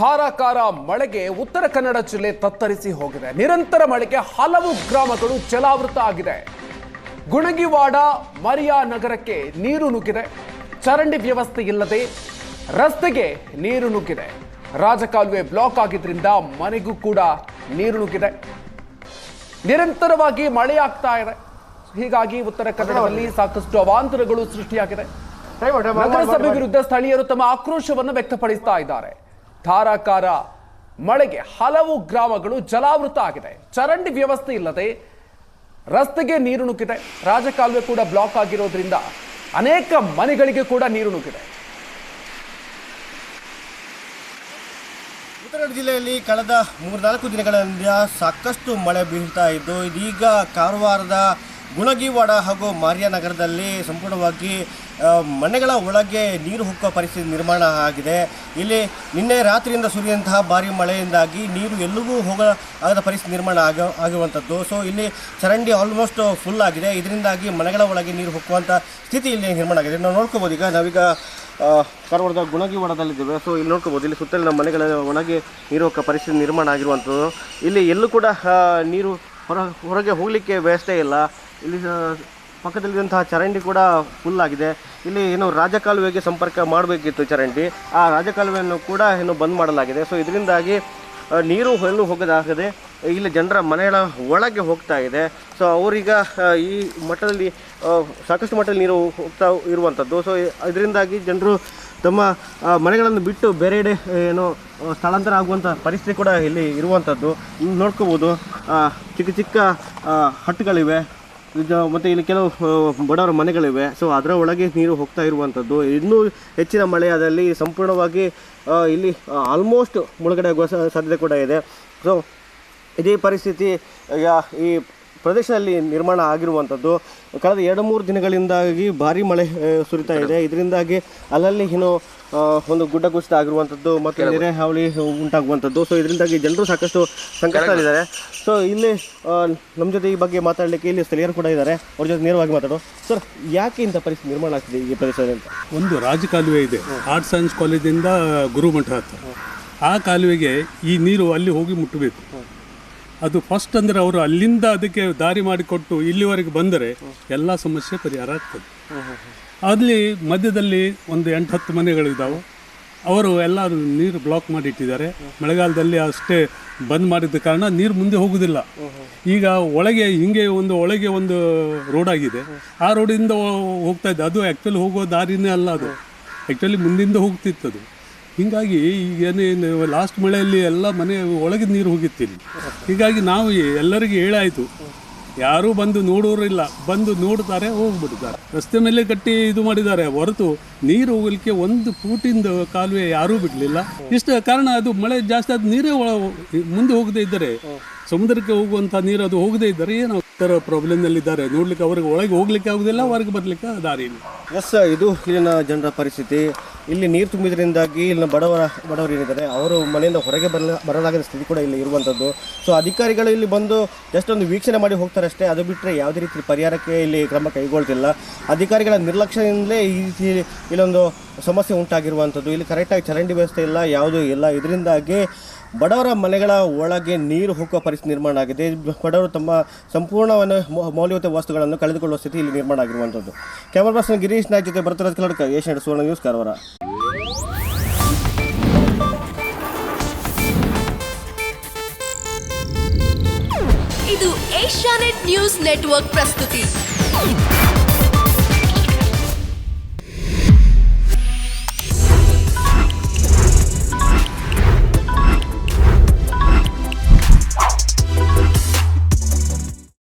ಧಾರಾಕಾರ ಮಳೆಗೆ ಉತ್ತರ ಕನ್ನಡ ಜಿಲ್ಲೆ ತತ್ತರಿಸಿ ಹೋಗಿದೆ. ನಿರಂತರ ಮಳೆಗೆ ಹಲವು ಗ್ರಾಮಗಳು ಜಲಾವೃತ ಆಗಿದೆ. ಗುಣಗಿವಾಡ ಮರಿಯಾ ನಗರಕ್ಕೆ ನೀರು ನುಗ್ಗಿದೆ. ಚರಂಡಿ ವ್ಯವಸ್ಥೆ ಇಲ್ಲದೆ ರಸ್ತೆಗೆ ನೀರು ನುಗ್ಗಿದೆ. ರಾಜಕಾಲುವೆ ಬ್ಲಾಕ್ ಆಗಿದ್ರಿಂದ ಮನೆಗೂ ಕೂಡ ನೀರು ನುಗ್ಗಿದೆ. ನಿರಂತರವಾಗಿ ಮಳೆಯಾಗ್ತಾ ಇದೆ. ಹೀಗಾಗಿ ಉತ್ತರ ಕನ್ನಡದಲ್ಲಿ ಸಾಕಷ್ಟು ಅವಾಂತರಗಳು ಸೃಷ್ಟಿಯಾಗಿದೆ. ನಗರಸಭೆ ವಿರುದ್ಧ ಸ್ಥಳೀಯರು ತಮ್ಮ ಆಕ್ರೋಶವನ್ನು ವ್ಯಕ್ತಪಡಿಸ್ತಾ ಇದ್ದಾರೆ. ಧಾರಾಕಾರ ಮಳೆಗೆ ಹಲವು ಗ್ರಾಮಗಳು ಜಲಾವೃತ ಆಗಿದೆ. ಚರಂಡಿ ವ್ಯವಸ್ಥೆ ಇಲ್ಲದೆ ರಸ್ತೆಗೆ ನೀರು ನುಗ್ಗಿದೆ. ರಾಜಕಾಲುವೆ ಕೂಡ ಬ್ಲಾಕ್ ಆಗಿರೋದ್ರಿಂದ ಅನೇಕ ಮನೆಗಳಿಗೆ ಕೂಡ ನೀರು ನುಗ್ಗಿದೆ. ಉತ್ತರ ಜಿಲ್ಲೆಯಲ್ಲಿ ಕಳೆದ ಮೂರ್ನಾಲ್ಕು ದಿನಗಳಿಂದ ಸಾಕಷ್ಟು ಮಳೆ ಬೀಳ್ತಾ ಇದ್ದು, ಇದೀಗ ಕಾರವಾರದ ಗುಣಗಿವಾಡ ಹಾಗೂ ಮಾರ್ಯನಗರದಲ್ಲಿ ಸಂಪೂರ್ಣವಾಗಿ ಮನೆಗಳ ಒಳಗೆ ನೀರು ಹುಕ್ಕುವ ಪರಿಸ್ಥಿತಿ ನಿರ್ಮಾಣ ಆಗಿದೆ. ಇಲ್ಲಿ ನಿನ್ನೆ ರಾತ್ರಿಯಿಂದ ಸುರಿಯಂತಹ ಭಾರಿ ಮಳೆಯಿಂದಾಗಿ ನೀರು ಎಲ್ಲಿಗೂ ಹೋಗ ಆಗದ ಪರಿಸ್ಥಿತಿ ನಿರ್ಮಾಣ ಆಗ, ಆಗುವಂಥದ್ದು. ಸೊ ಇಲ್ಲಿ ಚರಂಡಿ ಆಲ್ಮೋಸ್ಟ್ ಫುಲ್ ಆಗಿದೆ. ಇದರಿಂದಾಗಿ ಮನೆಗಳ ಒಳಗೆ ನೀರು ಹುಕ್ಕುವಂಥ ಸ್ಥಿತಿ ಇಲ್ಲಿ ನಿರ್ಮಾಣ ಆಗಿದೆ. ನಾವು ನೋಡ್ಕೋಬೋದು ಈಗ ನಾವೀಗ ಕಾರವಾರದ ಗುಣಗಿವಾಡದಲ್ಲಿದ್ದೇವೆ. ಸೊ ಇಲ್ಲಿ ನೋಡ್ಕೋಬೋದು, ಇಲ್ಲಿ ಸುತ್ತಲಿನ ಮನೆಗಳ ಒಳಗೆ ನೀರು ಹೋಗೋ ಪರಿಸ್ಥಿತಿ ನಿರ್ಮಾಣ ಆಗಿರುವಂಥದ್ದು. ಇಲ್ಲಿ ಎಲ್ಲೂ ಕೂಡ ನೀರು ಹೊರ, ಹೊರಗೆ ಹೋಗಲಿಕ್ಕೆ ವ್ಯವಸ್ಥೆ ಇಲ್ಲ. ಇಲ್ಲಿ ಪಕ್ಕದಲ್ಲಿರುವಂತಹ ಚರಂಡಿ ಕೂಡ ಫುಲ್ ಆಗಿದೆ. ಇಲ್ಲಿ ಏನು ರಾಜಕಾಲುವೆಗೆ ಸಂಪರ್ಕ ಮಾಡಬೇಕಿತ್ತು ಚರಂಡಿ. ಆ ರಾಜಕಾಲುವೆಯನ್ನು ಕೂಡ ಏನು ಬಂದ್ ಮಾಡಲಾಗಿದೆ. ಸೊ ಇದರಿಂದಾಗಿ ನೀರು ಎಲ್ಲೂ ಹೋಗೋದಾಗದೆ, ಇಲ್ಲಿ ಜನರ ಮನೆಗಳ ಒಳಗೆ ಹೋಗ್ತಾ ಇದೆ. ಸೊ ಅವರೀಗ ಈ ಮಟ್ಟದಲ್ಲಿ ಸಾಕಷ್ಟು ಮಟ್ಟದಲ್ಲಿ ನೀರು ಹೋಗ್ತಾ ಇರುವಂಥದ್ದು ಸೊ ಇದರಿಂದಾಗಿ ಜನರು ತಮ್ಮ ಮನೆಗಳನ್ನು ಬಿಟ್ಟು ಬೇರೆಡೆ ಏನು ಸ್ಥಳಾಂತರ ಆಗುವಂಥ ಪರಿಸ್ಥಿತಿ ಕೂಡ ಇಲ್ಲಿ ಇರುವಂಥದ್ದು ನೋಡ್ಕೋಬೋದು ಚಿಕ್ಕ ಚಿಕ್ಕ ಹಟ್ಟುಗಳಿವೆ. ಮತ್ತು ಇಲ್ಲಿ ಕೆಲವು ಬಡವರ ಮನೆಗಳಿವೆ. ಸೊ ಅದರ ಒಳಗೆ ನೀರು ಹೋಗ್ತಾ ಇರುವಂಥದ್ದು ಇನ್ನೂ ಹೆಚ್ಚಿನ ಮಳೆಯಾದಲ್ಲಿ ಸಂಪೂರ್ಣವಾಗಿ ಇಲ್ಲಿ ಆಲ್ಮೋಸ್ಟ್ ಮುಳುಗಡೆ ಆಗುವ ಸಾಧ್ಯತೆ ಕೂಡ ಇದೆ. ಸೊ ಇದೇ ಪರಿಸ್ಥಿತಿ ಈ ಪ್ರದೇಶದಲ್ಲಿ ನಿರ್ಮಾಣ ಆಗಿರುವಂಥದ್ದು. ಕಳೆದ ಎರಡು ಮೂರು ದಿನಗಳಿಂದಾಗಿ ಭಾರಿ ಮಳೆ ಸುರಿತಾ ಇದೆ. ಇದರಿಂದಾಗಿ ಅಲ್ಲಲ್ಲಿ ಏನು ಒಂದು ಗುಡ್ಡ ಕುಸಿತ ಆಗಿರುವಂಥದ್ದು ಮತ್ತು ನೆರೆ ಹಾವಳಿ ಉಂಟಾಗುವಂಥದ್ದು. ಸೊ ಇದರಿಂದಾಗಿ ಜನರು ಸಾಕಷ್ಟು ಸಂಕಷ್ಟದಲ್ಲಿದ್ದಾರೆ. ಸೊ ಇಲ್ಲಿ ನಮ್ಮ ಜೊತೆ ಈ ಬಗ್ಗೆ ಮಾತಾಡಲಿಕ್ಕೆ ಇಲ್ಲಿ ಸ್ಥಳೀಯರು ಕೂಡ ಇದ್ದಾರೆ. ಅವ್ರ ಜೊತೆ ನೇರವಾಗಿ ಮಾತಾಡೋ ಸರ್ ಯಾಕೆ ಇಂಥ ಪರಿಸ್ಥಿತಿ ನಿರ್ಮಾಣ ಆಗ್ತಿದೆ ಈ ಪ್ರದೇಶದಲ್ಲಿ ಅಂತ? ಒಂದು ರಾಜಕಾಲುವೆ ಇದೆ. ಆರ್ಟ್ಸ್ ಸೈನ್ಸ್ ಕಾಲೇಜಿಂದ ಗುರುಮಠ ಹತ್ರ. ಆ ಕಾಲುವೆಗೆ ಈ ನೀರು ಅಲ್ಲಿ ಹೋಗಿ ಮುಟ್ಟಬೇಕು. ಅದು ಫಸ್ಟ್ ಅಂದರೆ ಅವರು ಅಲ್ಲಿಂದ ಅದಕ್ಕೆ ದಾರಿ ಮಾಡಿಕೊಟ್ಟು ಇಲ್ಲಿವರೆಗೆ ಬಂದರೆ ಎಲ್ಲ ಸಮಸ್ಯೆ ಪರಿಹಾರ ಆಗ್ತದೆ. ಅಲ್ಲಿ ಮಧ್ಯದಲ್ಲಿ ಒಂದು ಎಂಟು ಹತ್ತು ಮನೆಗಳಿದ್ದಾವೆ ಅವರು ಎಲ್ಲ ನೀರು ಬ್ಲಾಕ್ ಮಾಡಿಟ್ಟಿದ್ದಾರೆ. ಮಳೆಗಾಲದಲ್ಲಿ ಅಷ್ಟೇ ಬಂದ್ ಮಾಡಿದ ಕಾರಣ ನೀರು ಮುಂದೆ ಹೋಗುವುದಿಲ್ಲ ಈಗ ಒಳಗೆ ಹಿಂಗೆ ಒಂದು ಒಳಗೆ ಒಂದು ರೋಡ್ ಆಗಿದೆ. ಆ ರೋಡಿಂದ ಹೋಗ್ತಾ ಇದ್ದೆ. ಅದು ಆ್ಯಕ್ಚುಲಿ ಹೋಗೋ ದಾರಿನೇ ಅಲ್ಲ ಅದು. ಆ್ಯಕ್ಚುಲಿ ಮುಂದಿಂದ ಹೋಗ್ತಿತ್ತು ಅದು. ಹೀಗಾಗಿ ಈಗ ಏನೇನು ಲಾಸ್ಟ್ ಮಳೆಯಲ್ಲಿ ಎಲ್ಲ ಮನೆ ಒಳಗೆ ನೀರು ಹೋಗಿತ್ತಿಲ್ಲ ಹೀಗಾಗಿ ನಾವು ಎಲ್ಲರಿಗೂ ಹೇಳಾಯಿತು. ಯಾರೂ ಬಂದು ನೋಡೋರಿಲ್ಲ ಬಂದು ನೋಡ್ತಾರೆ ಹೋಗ್ಬಿಡ್ತಾರೆ ರಸ್ತೆ ಮೇಲೆ ಕಟ್ಟಿ ಇದು ಮಾಡಿದ್ದಾರೆ. ಹೊರತು ನೀರು ಹೋಗಲಿಕ್ಕೆ ಒಂದು ಫೂಟಿಂದ ಕಾಲುವೆ ಯಾರೂ ಬಿಡಲಿಲ್ಲ. ಇಷ್ಟ ಕಾರಣ ಅದು ಮಳೆ ಜಾಸ್ತಿ ಆದ ನೀರೇ ಒಳ- ಮುಂದೆ ಹೋಗದೇ ಇದ್ದರೆ, ಸಮುದ್ರಕ್ಕೆ ಹೋಗುವಂಥ ನೀರು ಅದು ಹೋಗದೇ ಇದ್ದರೆ ಏನು ಥರ ಪ್ರಾಬ್ಲಮ್ನಲ್ಲಿದ್ದಾರೆ ನೋಡ್ಲಿಕ್ಕೆ ಅವ್ರಿಗೆ ಒಳಗೆ ಹೋಗ್ಲಿಕ್ಕೆ ಆಗೋದಿಲ್ಲ, ಹೊರಗೆ ಬರ್ಲಿಕ್ಕೆ ದಾರಿ ಇಲ್ಲ. ಎಸ್, ಇದು ಇಲ್ಲಿನ ಜನರ ಪರಿಸ್ಥಿತಿ. ಇಲ್ಲಿ ನೀರು ತುಂಬಿದ್ರಿಂದಾಗಿ ಇಲ್ಲಿನ ಬಡವರ, ಬಡವರು ಏನಿದ್ದಾರೆ, ಅವರು ಮನೆಯಿಂದ ಹೊರಗೆ ಬರಲ, ಬರಲಾಗದ ಸ್ಥಿತಿ ಕೂಡ ಇಲ್ಲಿ ಇರುವಂಥದ್ದು ಸೊ ಅಧಿಕಾರಿಗಳು ಇಲ್ಲಿ ಬಂದು ಜಸ್ಟ್ ಒಂದು ವೀಕ್ಷಣೆ ಮಾಡಿ ಹೋಗ್ತಾರೆ ಅಷ್ಟೇ ಅದು ಬಿಟ್ಟರೆ ಯಾವುದೇ ರೀತಿ ಪರಿಹಾರಕ್ಕೆ ಇಲ್ಲಿ ಕ್ರಮ ಕೈಗೊಳ್ತಿಲ್ಲ. ಅಧಿಕಾರಿಗಳ ನಿರ್ಲಕ್ಷ್ಯದಿಂದಲೇ ಈ ರೀತಿ ಇಲ್ಲೊಂದು ಸಮಸ್ಯೆ ಉಂಟಾಗಿರುವಂಥದ್ದು ಇಲ್ಲಿ ಕರೆಕ್ಟಾಗಿ ಚರಂಡಿ ವ್ಯವಸ್ಥೆ ಇಲ್ಲ, ಯಾವುದೂ ಇಲ್ಲ. ಇದರಿಂದಾಗಿ ಬಡವರ ಮನೆಗಳ ಒಳಗೆ ನೀರು ಹೋಗುವ ಪರಿಸ್ಥಿತಿ ನಿರ್ಮಾಣ ಆಗಿದೆ. ಬಡವರು ತಮ್ಮ ಸಂಪೂರ್ಣವನ್ನು ಮೌಲ್ಯವತ ಮೌಲ್ಯಯುತ ವಸ್ತುಗಳನ್ನು ಕಳೆದುಕೊಳ್ಳುವ ಸ್ಥಿತಿ ಇಲ್ಲಿ ನಿರ್ಮಾಣ ಆಗಿರುವಂಥದ್ದು ಕ್ಯಾಮರಾ ಪರ್ಸನ್ ಗಿರೀಶ್ ನಾಯಕ್ ಜೊತೆ ಬರ್ತರಾಜ್ ಕಲಡ್ಕ ಏಷ್ಯಾಡ್ ಸುವರ್ಣ ನ್ಯೂಸ್, ಕಾರವಾರ. ಇದು ಏಷ್ಯಾನೆಟ್ ನ್ಯೂಸ್ ನೆಟ್ವರ್ಕ್ ಪ್ರಸ್ತುತಿ.